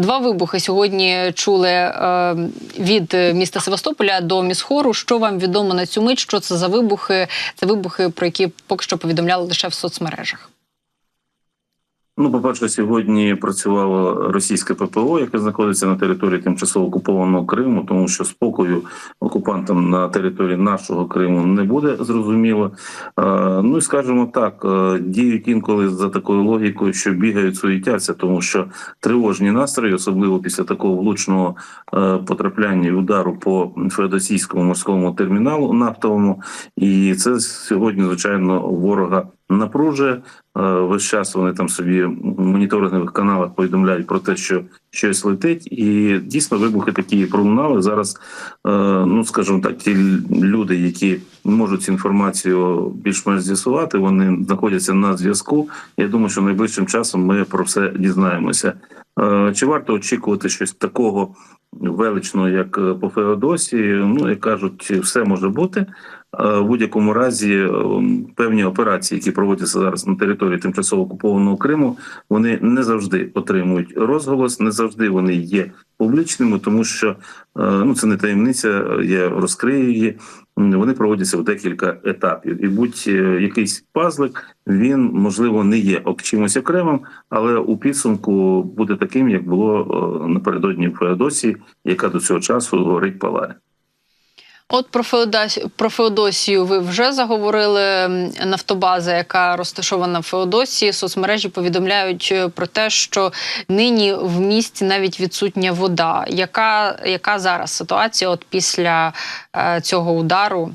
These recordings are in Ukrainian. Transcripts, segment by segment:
Два вибухи сьогодні чули е, від міста Севастополя до Місхору. Що вам відомо на цю мить? Що це за вибухи? Це вибухи, про які поки що повідомляли лише в соцмережах. Ну, по-перше, сьогодні працювало російське ППО, яке знаходиться на території тимчасово окупованого Криму, тому що спокою окупантам на території нашого Криму не буде зрозуміло. Е, Ну і скажімо так, е, діють інколи за такою логікою, що бігають суетяться, тому що тривожні настрої, особливо після такого влучного е, потрапляння і удару по феодосійському морському терміналу нафтовому, і це сьогодні, звичайно, ворога напружує. Е, Весь час вони там собі в моніторингових каналах повідомляють про те, що щось летить, і дійсно вибухи такі пролунали. Зараз, е, ну скажімо так, ті люди, які можуть цю інформацію більш-менш з'ясувати, вони знаходяться на зв'язку. Я думаю, що найближчим часом ми про все дізнаємося. Е, Чи варто очікувати щось такого величного, як е, по Феодосії? Ну як кажуть, все може бути. Е, В будь-якому разі певні операції, які проводяться зараз на території тимчасово окупованого Криму, вони не завжди отримують розголос, не завжди вони є публічними, тому що ну це не таємниця. Я розкрию її. Вони проводяться в декілька етапів, і будь-якийсь пазлик він можливо не є ок чимось окремим, але у підсумку буде таким, як було е, напередодні в Феодосії, яка до цього часу горить палає. От про Феодосію, про Феодосію ви вже заговорили. Нафтобаза, яка розташована в Феодосії, соцмережі повідомляють е, про те, що нині в місті навіть відсутня вода. Яка, яка зараз ситуація? От після е, цього удару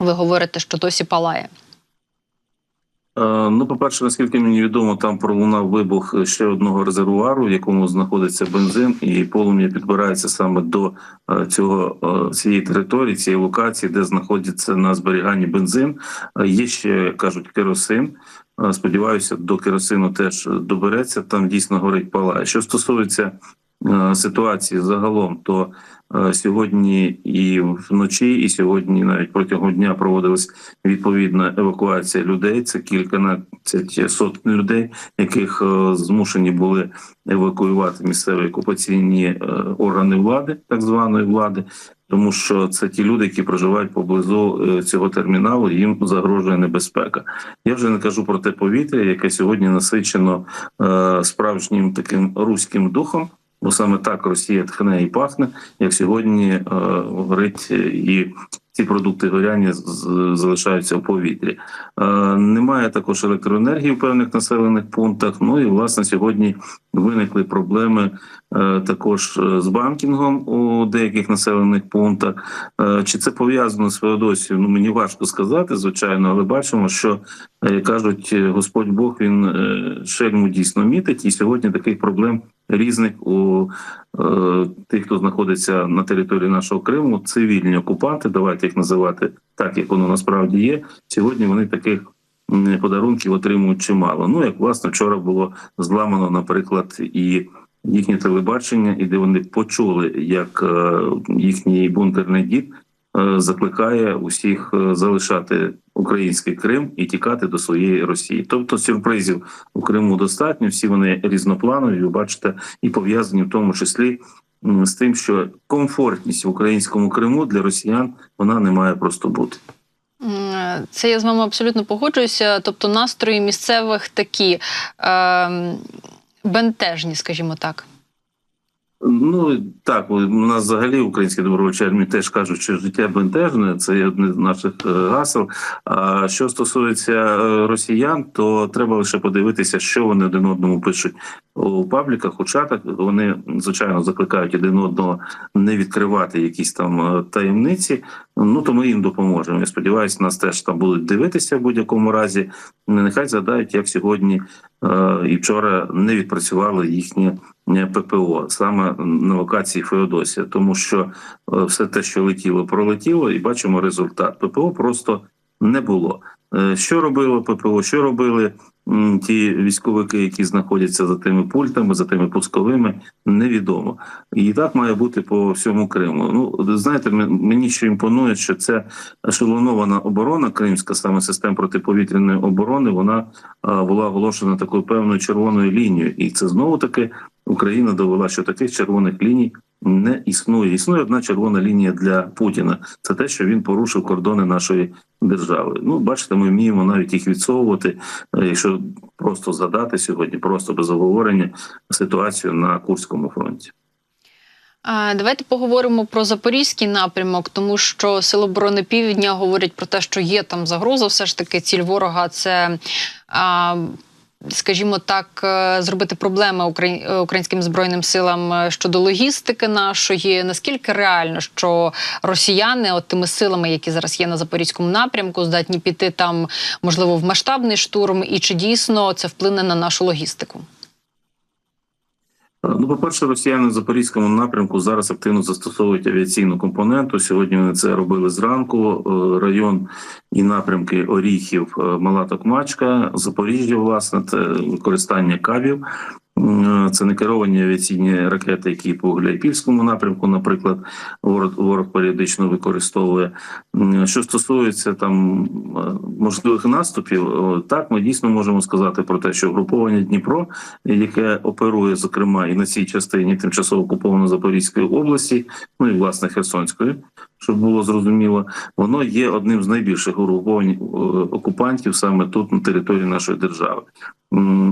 ви говорите, що досі палає. Е, Ну, по-перше, наскільки мені відомо, там пролунав вибух ще одного резервуару, в якому знаходиться бензин, і полум'я підбирається саме до е, цього е, цієї території, цієї локації, де знаходиться на зберіганні бензин. Є ще кажуть керосин. Сподіваюся, до керосину теж добереться. Там дійсно горить палає. Що стосується ситуації загалом, то е, сьогодні і вночі, і сьогодні навіть протягом дня проводилась відповідна евакуація людей. Це кільканадцять сотень людей, яких е, змушені були евакуювати місцеві окупаційні е, органи влади, так званої влади. Тому що це ті люди, які проживають поблизу е, цього терміналу, їм загрожує небезпека. Я вже не кажу про те повітря, яке сьогодні насичено е, справжнім таким руським духом. Бо саме так Росія тхне і пахне, як сьогодні е, горить е, і ці продукти горяння залишаються в повітрі. Е, немає також електроенергії в певних населених пунктах. Ну і власне сьогодні виникли проблеми е, також е, з банкінгом у деяких населених пунктах. Е, чи це пов'язано з Феодосією? Ну мені важко сказати, звичайно, але бачимо, що е, кажуть, Господь Бог він шельму дійсно мітить, і сьогодні таких проблем різних у тих, хто знаходиться на території нашого Криму, цивільні окупанти. Давайте їх називати так, як воно насправді є. Сьогодні вони таких подарунків отримують чимало. Ну як власне вчора було зламано, наприклад, і їхнє телебачення, і де вони почули, як е, їхній бункерний дід е, закликає усіх е, залишати український Крим і тікати до своєї Росії. Тобто сюрпризів у Криму достатньо. Всі вони різнопланові. Ви бачите, і пов'язані в тому числі з тим, що комфортність в українському Криму для росіян вона не має просто бути. Це я з вами абсолютно погоджуюся. Тобто настрої місцевих такі е, бентежні, скажімо так. Ну так, у нас взагалі українські добровольчі армії теж кажуть, що життя бентежне, це є одне з наших е, гасел. А що стосується е, росіян, то треба лише подивитися, що вони один одному пишуть у пабліках, у чатах. Вони звичайно закликають один одного не відкривати якісь там е, таємниці. Ну то ми їм допоможемо. Я сподіваюся, нас теж там будуть дивитися в будь-якому разі. Нехай згадають, як сьогодні і вчора не відпрацювали їхні е, ППО саме на локації Феодосія, тому що е, все те, що летіло, пролетіло, і бачимо результат. ППО просто не було. Е, Що робило ППО? Що робили ті військовики, які знаходяться за тими пультами, за тими пусковими, невідомо. І так має бути по всьому Криму. Ну знаєте, мені що імпонує, що це ешелонована оборона кримська, саме система протиповітряної оборони, вона а, була оголошена такою певною червоною лінією, і це знову таки Україна довела, що таких червоних ліній не існує. Існує одна червона лінія для Путіна. Це те, що він порушив кордони нашої держави. Ну, бачите, ми вміємо навіть їх відсовувати, е, якщо просто згадати сьогодні, просто без обговорення ситуацію на Курському фронті. Давайте поговоримо про запорізький напрямок, тому що Сили оборони Півдня говорять про те, що є там загроза. Все ж таки, ціль ворога це. Скажімо так, е, зробити проблеми е, українським збройним силам е, щодо логістики нашої. Наскільки реально, що росіяни, от тими силами, які зараз є на запорізькому напрямку, здатні піти там, можливо, в масштабний штурм, і чи дійсно це вплине на нашу логістику? Ну, по-перше, росіяни в запорізькому напрямку зараз активно застосовують авіаційну компоненту. Сьогодні вони це робили зранку. Е, Район і напрямки Оріхів, е, Мала Токмачка, Запоріжжя, власне, це використання кабів. Це не керовані авіаційні ракети, які по Гуляйпільському напрямку, наприклад, ворог, ворог періодично використовує. Що стосується там е, можливих наступів, так ми дійсно можемо сказати про те, що груповання Дніпро яке оперує зокрема і на цій частині тимчасово окупованої Запорізької області, ну і власне Херсонської, щоб було зрозуміло, воно є одним з найбільших угруповань е, окупантів саме тут на території нашої держави.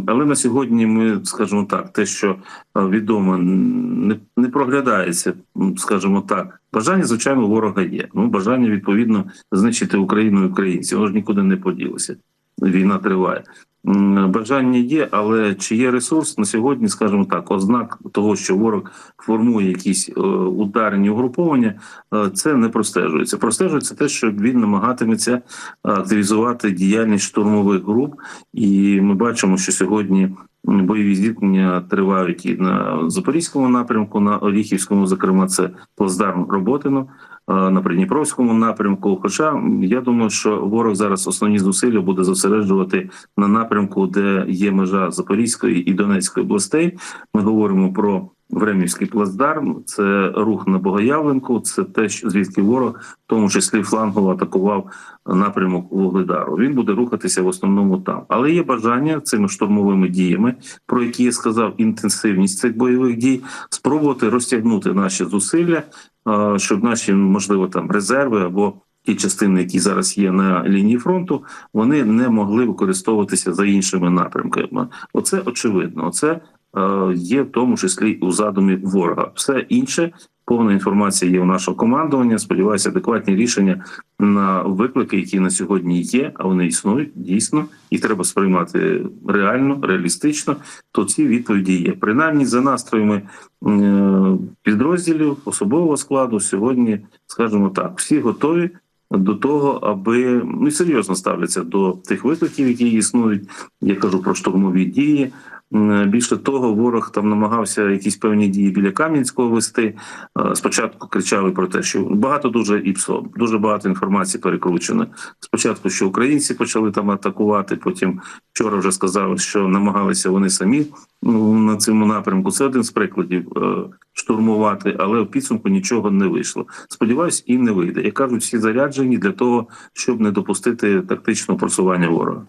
Але на сьогодні ми скажімо так, те, що е, відомо, не, не проглядається, скажімо так. Бажання, звичайно, ворога є. Ну бажання відповідно знищити Україну і українців. Воно ж нікуди не поділося. Війна триває. Бажання є, але чи є ресурс на сьогодні, скажімо так, ознак того, що ворог формує якісь е, ударні угруповання, е, це не простежується. Простежується те, що він намагатиметься активізувати діяльність штурмових груп, і ми бачимо, що сьогодні бойові зіткнення тривають і на запорізькому напрямку, на Оріхівському, зокрема, це плацдарм Роботино. е, На Придніпровському напрямку, хоча я думаю, що ворог зараз основні зусилля буде зосереджувати на напрямку, де є межа Запорізької і Донецької областей. Ми говоримо про Времівський плацдарм, це рух на Богоявленку, це те, що звідки ворог, в тому числі флангово атакував напрямок Вугледару. Він буде рухатися в основному там, але є бажання цими штурмовими діями, про які я сказав, інтенсивність цих бойових дій, спробувати розтягнути наші зусилля, щоб наші можливо там резерви або ті частини, які зараз є на лінії фронту, вони не могли використовуватися за іншими напрямками. Оце очевидно. Оце є в тому числі у задумі ворога. Все інше. Повна інформація є у нашого командування. Сподіваюся, адекватні рішення на виклики, які на сьогодні є, а вони існують дійсно, їх треба сприймати реально, реалістично. То ці відповіді є. Принаймні за настроями е, підрозділів особового складу сьогодні, скажімо так, всі готові до того, аби ну серйозно ставляться до тих викликів, які існують. Я кажу про штурмові дії. Більше того, ворог там намагався якісь певні дії біля Кам'янського вести. Е, Спочатку кричали про те, що багато дуже і ПСО, дуже багато інформації перекручено. Спочатку, що українці почали там атакувати, потім вчора вже сказали, що намагалися вони самі ну, на цьому напрямку. Це один з прикладів е, штурмувати, але в підсумку нічого не вийшло. Сподіваюсь, і не вийде. Як кажуть, всі заряджені для того, щоб не допустити тактичного просування ворога.